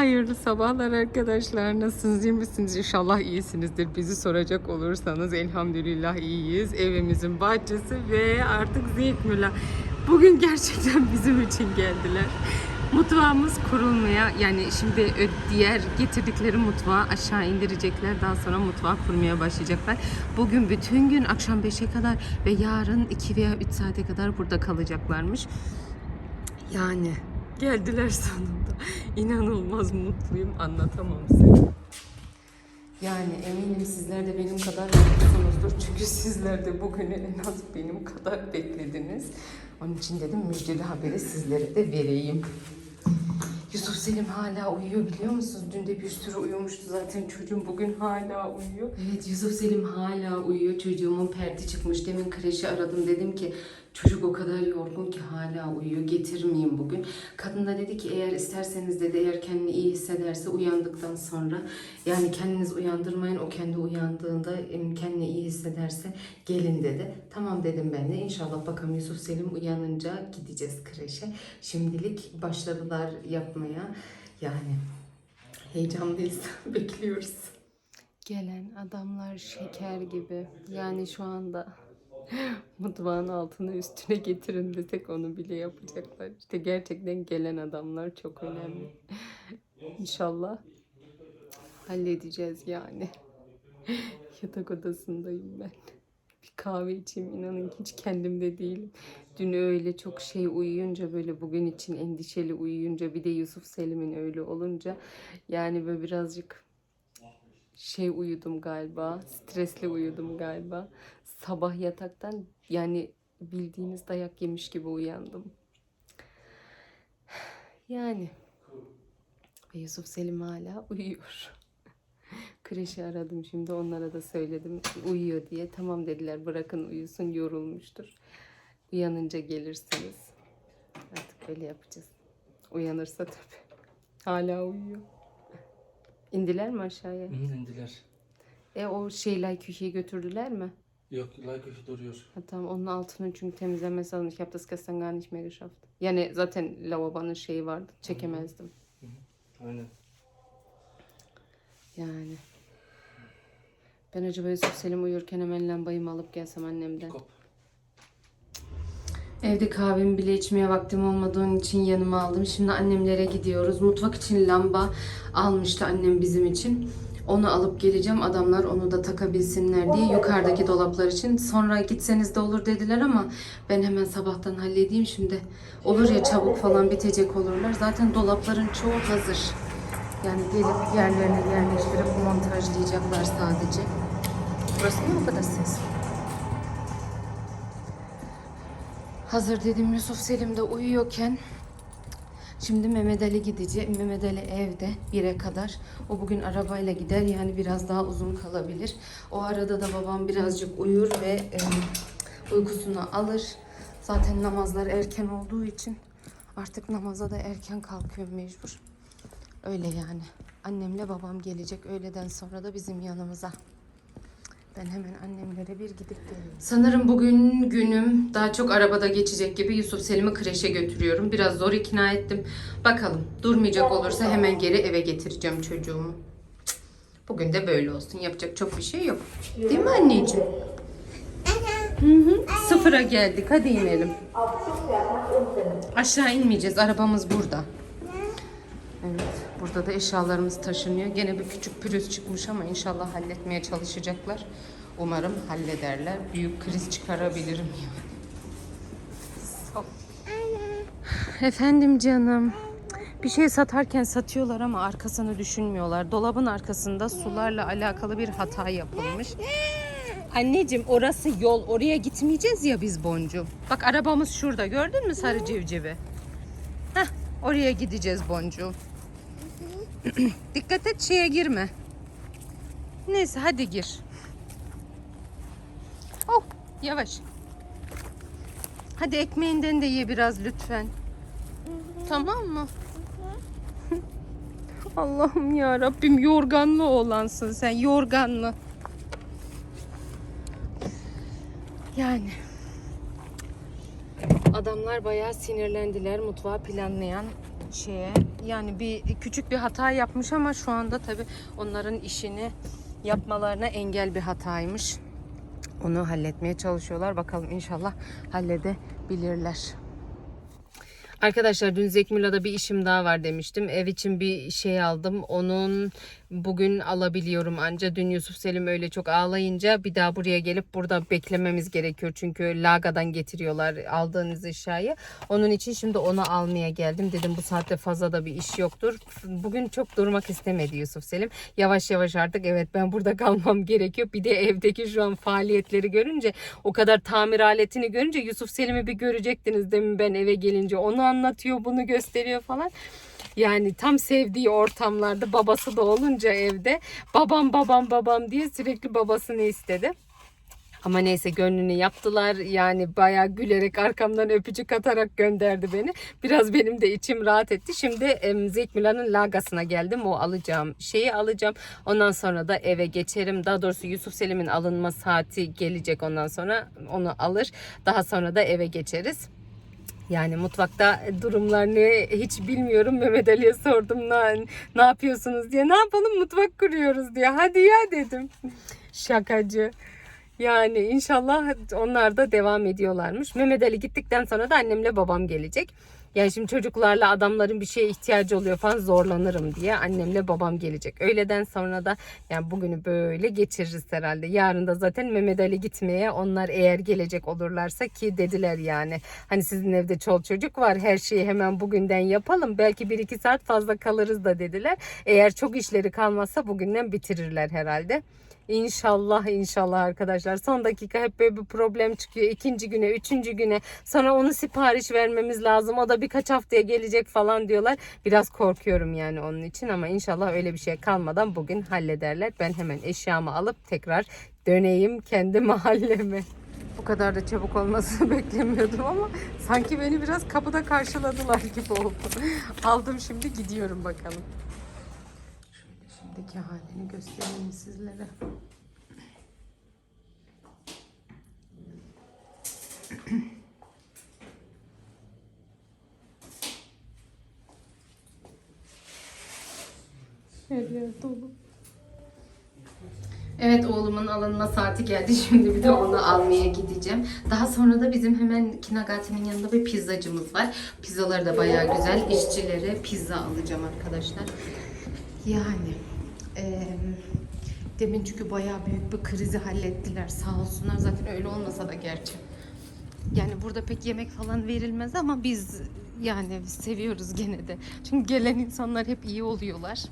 Hayırlı sabahlar arkadaşlar. Nasılsınız? iyi misiniz? İnşallah iyisinizdir. Bizi soracak olursanız elhamdülillah iyiyiz. Evimizin bahçesi ve artık Zeytmüla. Bugün gerçekten bizim için geldiler. Mutfağımız kurulmaya yani şimdi ö- diğer getirdikleri mutfağı aşağı indirecekler. Daha sonra mutfağı kurmaya başlayacaklar. Bugün bütün gün akşam 5'e kadar ve yarın 2 veya 3 saate kadar burada kalacaklarmış. Yani geldiler sonunda. İnanılmaz mutluyum. Anlatamam size. Yani eminim sizler de benim kadar mutlusunuzdur. Çünkü sizler de bugünü en az benim kadar beklediniz. Onun için dedim müjdeli haberi sizlere de vereyim. Yusuf Selim hala uyuyor biliyor musunuz? Dün de bir sürü uyumuştu zaten çocuğum bugün hala uyuyor. Evet Yusuf Selim hala uyuyor. Çocuğumun perdi çıkmış. Demin kreşi aradım dedim ki çocuk o kadar yorgun ki hala uyuyor. Getirmeyeyim bugün. Kadın da dedi ki eğer isterseniz dedi eğer kendini iyi hissederse uyandıktan sonra yani kendiniz uyandırmayın o kendi uyandığında kendini iyi hissederse gelin dedi. Tamam dedim ben de. İnşallah bakalım Yusuf Selim uyanınca gideceğiz kreşe. Şimdilik başladılar yapmaya. Yani heyecanlıyız. Bekliyoruz. Gelen adamlar şeker gibi. Yani şu anda mutfağın altını üstüne getirin desek onu bile yapacaklar. İşte gerçekten gelen adamlar çok önemli. İnşallah halledeceğiz yani. Yatak odasındayım ben. Bir kahve içeyim inanın ki hiç kendimde değilim. Dün öyle çok şey uyuyunca böyle bugün için endişeli uyuyunca bir de Yusuf Selim'in öyle olunca yani böyle birazcık şey uyudum galiba. Stresli uyudum galiba. Sabah yataktan yani bildiğiniz dayak yemiş gibi uyandım. Yani ve Yusuf Selim hala uyuyor. Kreşi aradım şimdi onlara da söyledim uyuyor diye. Tamam dediler bırakın uyusun yorulmuştur. Uyanınca gelirsiniz. Artık öyle yapacağız. Uyanırsa tabii. Hala uyuyor. İndiler mi aşağıya? Hı, indiler. E o şeyler köşeye götürdüler mi? Yok, like duruyor. Ha, tamam onun altını çünkü temizlemesi lazım. Ich habe das gestern gar nicht mehr geschafft. Yani zaten lavabonun şeyi vardı. Çekemezdim. Aynen. Yani. Ben acaba Yusuf Selim uyurken hemen lambayı mı alıp gelsem annemden? Kop. Evde kahvemi bile içmeye vaktim olmadığın için yanıma aldım. Şimdi annemlere gidiyoruz. Mutfak için lamba almıştı annem bizim için. Onu alıp geleceğim. Adamlar onu da takabilsinler diye yukarıdaki dolaplar için. Sonra gitseniz de olur dediler ama ben hemen sabahtan halledeyim şimdi. Olur ya çabuk falan bitecek olurlar. Zaten dolapların çoğu hazır. Yani gelip yerlerine yerleştirip montajlayacaklar sadece. Burası niye bu kadar ses? Hazır dedim Yusuf Selim de uyuyorken şimdi Mehmet Ali gidecek. Mehmet Ali evde 1'e kadar. O bugün arabayla gider yani biraz daha uzun kalabilir. O arada da babam birazcık uyur ve e, uykusunu alır. Zaten namazlar erken olduğu için artık namaza da erken kalkıyor mecbur. Öyle yani. Annemle babam gelecek öğleden sonra da bizim yanımıza. Ben hemen annemlere bir gidip geleyim. Sanırım bugün günüm daha çok arabada geçecek gibi Yusuf Selim'i kreşe götürüyorum. Biraz zor ikna ettim. Bakalım durmayacak olursa hemen geri eve getireceğim çocuğumu. Bugün de böyle olsun. Yapacak çok bir şey yok. Değil mi anneciğim? Hı hı. Sıfıra geldik. Hadi inelim. Aşağı inmeyeceğiz. Arabamız burada. Evet. Burada da eşyalarımız taşınıyor. Gene bir küçük pürüz çıkmış ama inşallah halletmeye çalışacaklar. Umarım hallederler. Büyük kriz çıkarabilirim yani. Efendim canım. Bir şey satarken satıyorlar ama arkasını düşünmüyorlar. Dolabın arkasında sularla alakalı bir hata yapılmış. Anneciğim orası yol. Oraya gitmeyeceğiz ya biz Boncu. Bak arabamız şurada. Gördün mü sarı civcivi? Heh, oraya gideceğiz Boncu. Dikkat et şeye girme. Neyse hadi gir. Oh yavaş. Hadi ekmeğinden de ye biraz lütfen. Tamam mı? Allah'ım ya Rabbim yorganlı oğlansın sen yorganlı. Yani adamlar bayağı sinirlendiler mutfağı planlayan şeye. Yani bir küçük bir hata yapmış ama şu anda tabii onların işini yapmalarına engel bir hataymış. Onu halletmeye çalışıyorlar. Bakalım inşallah halledebilirler. Arkadaşlar dün Zekmüla'da bir işim daha var demiştim. Ev için bir şey aldım. Onun bugün alabiliyorum anca. Dün Yusuf Selim öyle çok ağlayınca bir daha buraya gelip burada beklememiz gerekiyor. Çünkü Laga'dan getiriyorlar aldığınız eşyayı. Onun için şimdi onu almaya geldim. Dedim bu saatte fazla da bir iş yoktur. Bugün çok durmak istemedi Yusuf Selim. Yavaş yavaş artık evet ben burada kalmam gerekiyor. Bir de evdeki şu an faaliyetleri görünce o kadar tamir aletini görünce Yusuf Selim'i bir görecektiniz demin ben eve gelince. Onu anlatıyor bunu gösteriyor falan. Yani tam sevdiği ortamlarda babası da olunca evde babam babam babam diye sürekli babasını istedi. Ama neyse gönlünü yaptılar. Yani bayağı gülerek arkamdan öpücük atarak gönderdi beni. Biraz benim de içim rahat etti. Şimdi em, Zekmila'nın lagasına geldim. O alacağım şeyi alacağım. Ondan sonra da eve geçerim. Daha doğrusu Yusuf Selim'in alınma saati gelecek ondan sonra. Onu alır. Daha sonra da eve geçeriz. Yani mutfakta durumlar ne hiç bilmiyorum. Mehmet Ali'ye sordum ne, ne yapıyorsunuz diye. Ne yapalım mutfak kuruyoruz diye. Hadi ya dedim. Şakacı. Yani inşallah onlar da devam ediyorlarmış. Mehmet Ali gittikten sonra da annemle babam gelecek. Yani şimdi çocuklarla adamların bir şeye ihtiyacı oluyor falan zorlanırım diye annemle babam gelecek. Öğleden sonra da yani bugünü böyle geçiririz herhalde. Yarın da zaten Mehmet Ali gitmeye onlar eğer gelecek olurlarsa ki dediler yani. Hani sizin evde çol çocuk var her şeyi hemen bugünden yapalım. Belki 1-2 saat fazla kalırız da dediler. Eğer çok işleri kalmazsa bugünden bitirirler herhalde. İnşallah inşallah arkadaşlar. Son dakika hep böyle bir problem çıkıyor. İkinci güne, üçüncü güne. Sonra onu sipariş vermemiz lazım. O da birkaç haftaya gelecek falan diyorlar. Biraz korkuyorum yani onun için ama inşallah öyle bir şey kalmadan bugün hallederler. Ben hemen eşyamı alıp tekrar döneyim kendi mahalleme. Bu kadar da çabuk olmasını beklemiyordum ama sanki beni biraz kapıda karşıladılar gibi oldu. Aldım şimdi gidiyorum bakalım. Şimdiki halini göstereyim sizlere. Her. Evet oğlumun alınma saati geldi. Şimdi bir de onu almaya gideceğim. Daha sonra da bizim hemen Kinagati'nin yanında bir pizzacımız var. Pizzaları da bayağı güzel. İşçilere pizza alacağım arkadaşlar. Yani demin çünkü bayağı büyük bir krizi hallettiler. Sağ olsunlar. Zaten öyle olmasa da gerçi. Yani burada pek yemek falan verilmez ama biz yani seviyoruz gene de. Çünkü gelen insanlar hep iyi oluyorlar.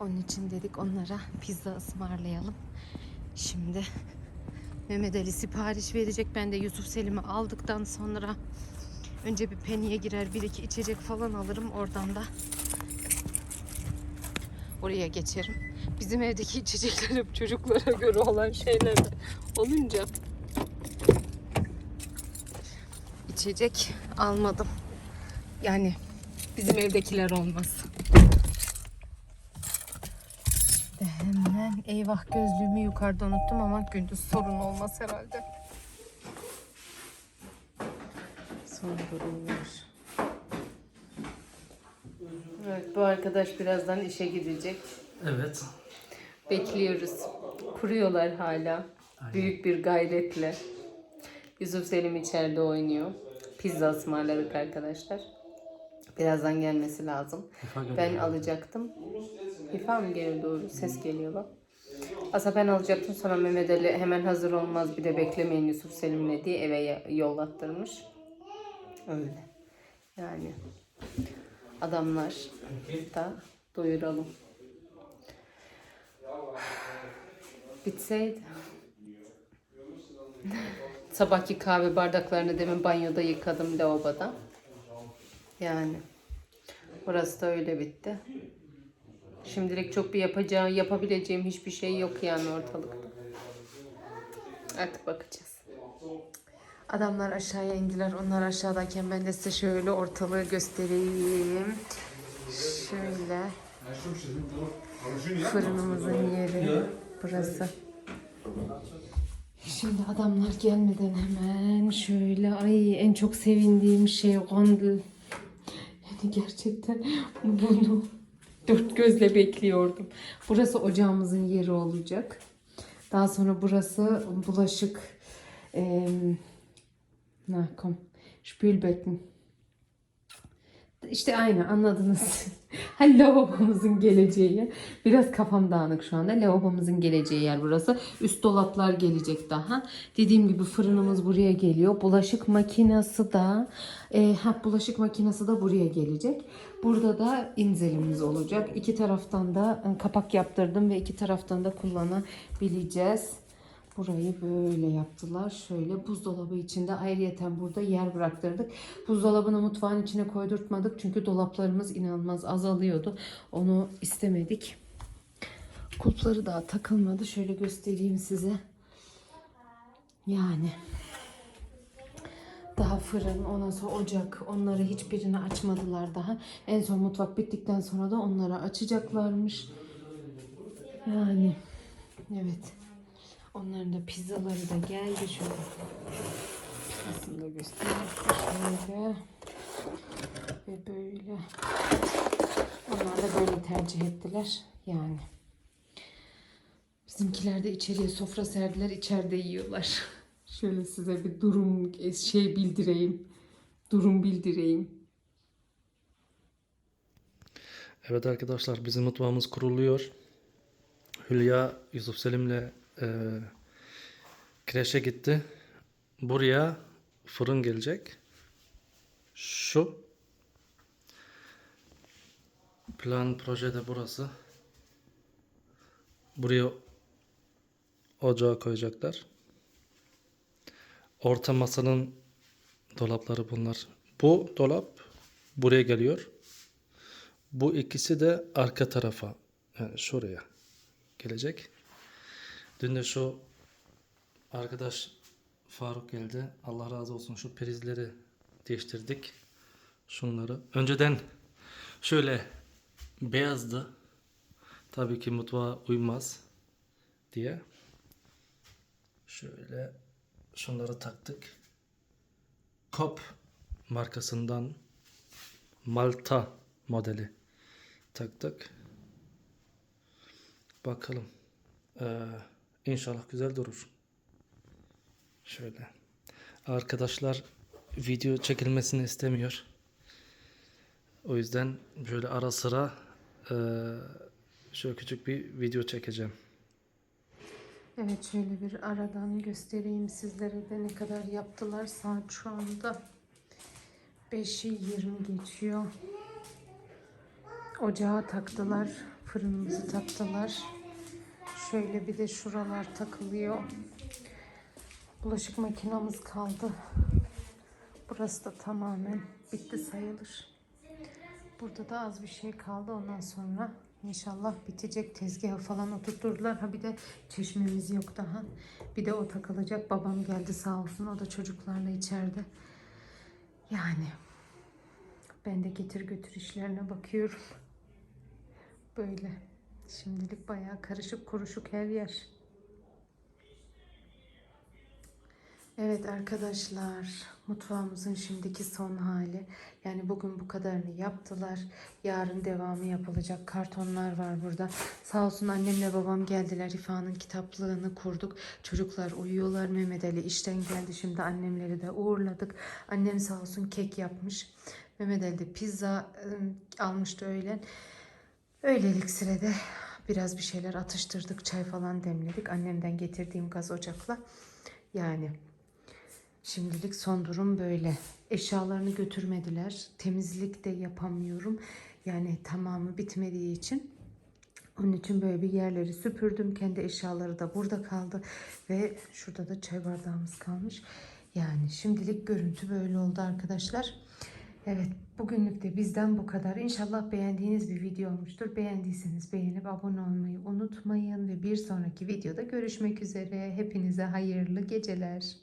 Onun için dedik onlara pizza ısmarlayalım. Şimdi Mehmet Ali sipariş verecek. Ben de Yusuf Selim'i aldıktan sonra önce bir peniye girer bir iki içecek falan alırım. Oradan da oraya geçerim. Bizim evdeki içecekler çocuklara göre olan şeyler olunca içecek almadım. Yani bizim evdekiler olmaz. De hemen eyvah gözlüğümü yukarıda unuttum ama gündüz sorun olmaz herhalde. Sorun var. Evet bu arkadaş birazdan işe gidecek. Evet. Bekliyoruz. Kuruyorlar hala. Aynen. Büyük bir gayretle. Yusuf Selim içeride oynuyor. Pizza ısmarladık arkadaşlar. Birazdan gelmesi lazım. Ben alacaktım. İfa mı geliyor doğru? Ses geliyor bak. Aslında ben alacaktım sonra Mehmet Ali hemen hazır olmaz bir de beklemeyin Yusuf Selim'le diye eve yollattırmış. Öyle. Yani adamlar da doyuralım. Bitseydi. Sabahki kahve bardaklarını demin banyoda yıkadım lavaboda. Yani burası da öyle bitti. Şimdilik çok bir yapacağım, yapabileceğim hiçbir şey yok yani ortalıkta. Artık bakacağız. Adamlar aşağıya indiler. Onlar aşağıdayken ben de size şöyle ortalığı göstereyim. Şöyle fırınımızın yeri burası. Şimdi adamlar gelmeden hemen şöyle ay en çok sevindiğim şey. En Yani gerçekten bunu dört gözle bekliyordum. Burası ocağımızın yeri olacak. Daha sonra burası bulaşık eee na Spülbecken. İşte aynı anladınız. Ha, Lavabomuzun geleceği yer. Biraz kafam dağınık şu anda. Lavabomuzun geleceği yer burası. Üst dolaplar gelecek daha. Dediğim gibi fırınımız buraya geliyor. Bulaşık makinesi da e, ha, bulaşık makinesi de buraya gelecek. Burada da inzelimiz olacak. İki taraftan da e, kapak yaptırdım ve iki taraftan da kullanabileceğiz. Burayı böyle yaptılar. Şöyle buzdolabı içinde ayrıyeten burada yer bıraktırdık. Buzdolabını mutfağın içine koydurtmadık. Çünkü dolaplarımız inanılmaz azalıyordu. Onu istemedik. Kulpları daha takılmadı. Şöyle göstereyim size. Yani daha fırın, ondan sonra ocak, onları hiçbirini açmadılar daha. En son mutfak bittikten sonra da onları açacaklarmış. Yani evet. Onların da pizzaları da geldi şöyle. Aslında göstereyim. Şöyle. Ve böyle. Onlar da böyle tercih ettiler. Yani. Bizimkiler de içeriye sofra serdiler. içeride yiyorlar. Şöyle size bir durum şey bildireyim. Durum bildireyim. Evet arkadaşlar bizim mutfağımız kuruluyor. Hülya Yusuf Selim'le e, kreşe gitti. Buraya fırın gelecek. Şu. Plan projede burası. Buraya ocağı koyacaklar. Orta masanın dolapları bunlar. Bu dolap buraya geliyor. Bu ikisi de arka tarafa yani şuraya gelecek. Dün de şu arkadaş Faruk geldi. Allah razı olsun şu prizleri değiştirdik. Şunları. Önceden şöyle beyazdı. Tabii ki mutfağa uymaz diye. Şöyle şunları taktık. Kop markasından Malta modeli taktık. Bakalım. Ee, inşallah güzel durur. Şöyle. Arkadaşlar video çekilmesini istemiyor. O yüzden şöyle ara sıra ee, şöyle küçük bir video çekeceğim. Evet şöyle bir aradan göstereyim sizlere de ne kadar yaptılar. Saat şu anda 5'i 20 geçiyor. Ocağa taktılar. Fırınımızı taktılar. Şöyle bir de şuralar takılıyor. Bulaşık makinamız kaldı. Burası da tamamen bitti sayılır. Burada da az bir şey kaldı. Ondan sonra inşallah bitecek. Tezgahı falan oturturdular. Ha bir de çeşmemiz yok daha. Bir de o takılacak. Babam geldi sağ olsun. O da çocuklarla içeride. Yani ben de getir götür işlerine bakıyorum. Böyle. Şimdilik bayağı karışık kuruşuk her yer. Evet arkadaşlar, mutfağımızın şimdiki son hali. Yani bugün bu kadarını yaptılar. Yarın devamı yapılacak. Kartonlar var burada. Sağ olsun annemle babam geldiler. Rifa'nın kitaplığını kurduk. Çocuklar uyuyorlar. Mehmet Ali işten geldi. Şimdi annemleri de uğurladık. Annem sağ olsun kek yapmış. Mehmet Ali de pizza ıı, almıştı öğlen. Öylelik sırada biraz bir şeyler atıştırdık. Çay falan demledik. Annemden getirdiğim gaz ocakla. Yani Şimdilik son durum böyle. Eşyalarını götürmediler. Temizlik de yapamıyorum. Yani tamamı bitmediği için. Onun için böyle bir yerleri süpürdüm. Kendi eşyaları da burada kaldı. Ve şurada da çay bardağımız kalmış. Yani şimdilik görüntü böyle oldu arkadaşlar. Evet bugünlük de bizden bu kadar. İnşallah beğendiğiniz bir video olmuştur. Beğendiyseniz beğenip abone olmayı unutmayın. Ve bir sonraki videoda görüşmek üzere. Hepinize hayırlı geceler.